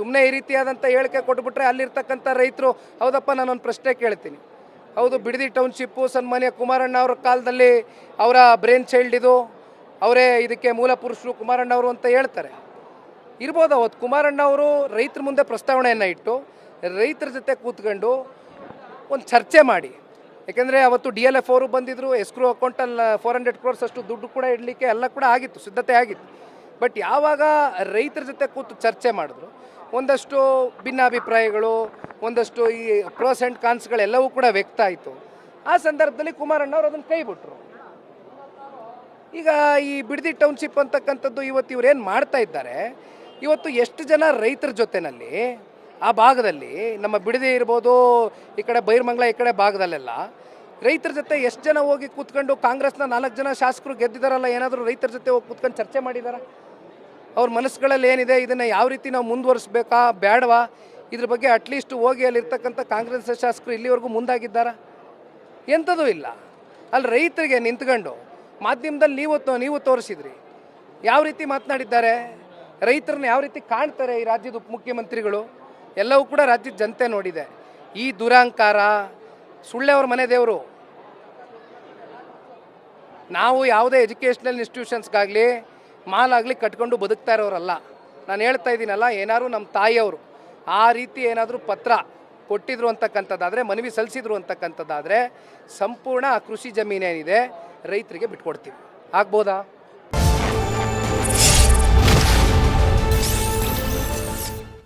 ಸುಮ್ಮನೆ ಈ ರೀತಿಯಾದಂಥ ಹೇಳಿಕೆ ಕೊಟ್ಬಿಟ್ರೆ ಅಲ್ಲಿರ್ತಕ್ಕಂಥ ರೈತರು, ಹೌದಪ್ಪ, ನಾನೊಂದು ಪ್ರಶ್ನೆ ಕೇಳ್ತೀನಿ. ಹೌದು, ಬಿಡದಿ ಟೌನ್ಶಿಪ್ಪು ಸನ್ಮಾನ್ಯ ಕುಮಾರಣ್ಣ ಅವ್ರ ಕಾಲದಲ್ಲಿ ಅವರ ಬ್ರೇನ್ ಚೈಲ್ಡ್ ಇದು, ಅವರೇ ಇದಕ್ಕೆ ಮೂಲ ಪುರುಷರು ಕುಮಾರಣ್ಣ ಅವರು ಅಂತ ಹೇಳ್ತಾರೆ. ಇರ್ಬೋದು, ಅವತ್ತು ಕುಮಾರಣ್ಣ ಅವರು ರೈತರ ಮುಂದೆ ಪ್ರಸ್ತಾವನೆಯನ್ನು ಇಟ್ಟು, ರೈತರ ಜೊತೆ ಕೂತ್ಕೊಂಡು ಒಂದು ಚರ್ಚೆ ಮಾಡಿ. ಯಾಕೆಂದರೆ ಅವತ್ತು ಡಿ ಎಲ್ ಎಫ್ ಅವರು ಬಂದಿದ್ದರು ಎಸ್ಕ್ರೂ ಅಕೌಂಟಲ್ಲಿ ಫೋರ್ ಹಂಡ್ರೆಡ್ ಕ್ರೋರ್ಸ್ ಅಷ್ಟು ದುಡ್ಡು ಕೂಡ ಇಡಲಿಕ್ಕೆ ಎಲ್ಲ ಕೂಡ ಆಗಿತ್ತು, ಸಿದ್ಧತೆ ಆಗಿತ್ತು. ಬಟ್ ಯಾವಾಗ ರೈತರ ಜೊತೆ ಕೂತು ಚರ್ಚೆ ಮಾಡಿದ್ರು ಒಂದಷ್ಟು ಭಿನ್ನಾಭಿಪ್ರಾಯಗಳು, ಒಂದಷ್ಟು ಈ ಪ್ರೋಸ್ ಆ್ಯಂಡ್ ಕಾನ್ಸ್ಗಳೆಲ್ಲವೂ ಕೂಡ ವ್ಯಕ್ತ ಆಯಿತು. ಆ ಸಂದರ್ಭದಲ್ಲಿ ಕುಮಾರಣ್ಣ ಅವರು ಅದನ್ನು ಕೈ ಬಿಟ್ರು. ಈಗ ಈ ಬಿಡದಿ ಟೌನ್ಶಿಪ್ ಅಂತಕ್ಕಂಥದ್ದು ಇವತ್ತು ಇವ್ರು ಏನು ಮಾಡ್ತಾ ಇದ್ದಾರೆ, ಇವತ್ತು ಎಷ್ಟು ಜನ ರೈತರ ಜೊತೆನಲ್ಲಿ ಆ ಭಾಗದಲ್ಲಿ, ನಮ್ಮ ಬಿಡದಿ ಇರ್ಬೋದು, ಈ ಕಡೆ ಬೈರ್ಮಂಗ್ಲ, ಈ ಕಡೆ ಭಾಗದಲ್ಲೆಲ್ಲ, ರೈತರ ಜೊತೆ ಎಷ್ಟು ಜನ ಹೋಗಿ ಕೂತ್ಕೊಂಡು ಕಾಂಗ್ರೆಸ್ನ ನಾಲ್ಕು ಜನ ಶಾಸಕರು ಗೆದ್ದಿದಾರಲ್ಲ, ಏನಾದರೂ ರೈತರ ಜೊತೆ ಹೋಗಿ ಕೂತ್ಕೊಂಡು ಚರ್ಚೆ ಮಾಡಿದಾರ? ಅವ್ರ ಮನಸ್ಸುಗಳಲ್ಲಿ ಏನಿದೆ, ಇದನ್ನು ಯಾವ ರೀತಿ ನಾವು ಮುಂದುವರಿಸ್ಬೇಕಾ ಬೇಡವಾ ಇದ್ರ ಬಗ್ಗೆ ಅಟ್ಲೀಸ್ಟ್ ಹೋಗಿ ಅಲ್ಲಿರ್ತಕ್ಕಂಥ ಕಾಂಗ್ರೆಸ್ ಶಾಸಕರು ಇಲ್ಲಿವರೆಗೂ ಮುಂದಾಗಿದ್ದಾರಾ? ಎಂಥದೂ ಇಲ್ಲ. ಅಲ್ಲಿ ರೈತರಿಗೆ ನಿಂತ್ಕೊಂಡು ಮಾಧ್ಯಮದಲ್ಲಿ ನೀವು ನೀವು ತೋರಿಸಿದ್ರಿ. ಯಾವ ರೀತಿ ಮಾತನಾಡಿದ್ದಾರೆ? ರೈತರನ್ನ ಯಾವ ರೀತಿ ಕಾಣ್ತಾರೆ ಈ ರಾಜ್ಯದ ಉಪಮುಖ್ಯಮಂತ್ರಿಗಳು ಎಲ್ಲವೂ ಕೂಡ ರಾಜ್ಯದ ಜನತೆ ನೋಡಿದೆ. ಈ ದುರಹಂಕಾರ ಸುಳ್ಳೆಯವ್ರ ಮನೆ ದೇವರು. ನಾವು ಯಾವುದೇ ಎಜುಕೇಷ್ನಲ್ ಇನ್ಸ್ಟಿಟ್ಯೂಷನ್ಸ್ಗಾಗಲಿ ಮಾಲ್ ಆಗಲಿ ಕಟ್ಕೊಂಡು ಬದುಕ್ತಾ ಇರೋರಲ್ಲ. ನಾನು ಹೇಳ್ತಾ ಇದ್ದೀನಲ್ಲ ಏನಾದ್ರು ನಮ್ಮ ತಾಯಿಯವರು ಆ ರೀತಿ ಏನಾದರೂ ಪತ್ರ ಕೊಟ್ಟಿದ್ರು ಅಂತಕ್ಕಂಥದ್ದಾದರೆ, ಮನವಿ ಸಲ್ಲಿಸಿದ್ರು ಅಂತಕ್ಕಂಥದ್ದಾದರೆ, ಸಂಪೂರ್ಣ ಆ ಕೃಷಿ ಜಮೀನೇನಿದೆ ರೈತರಿಗೆ ಬಿಟ್ಕೊಡ್ತೀವಿ. ಆಗ್ಬೋದಾ?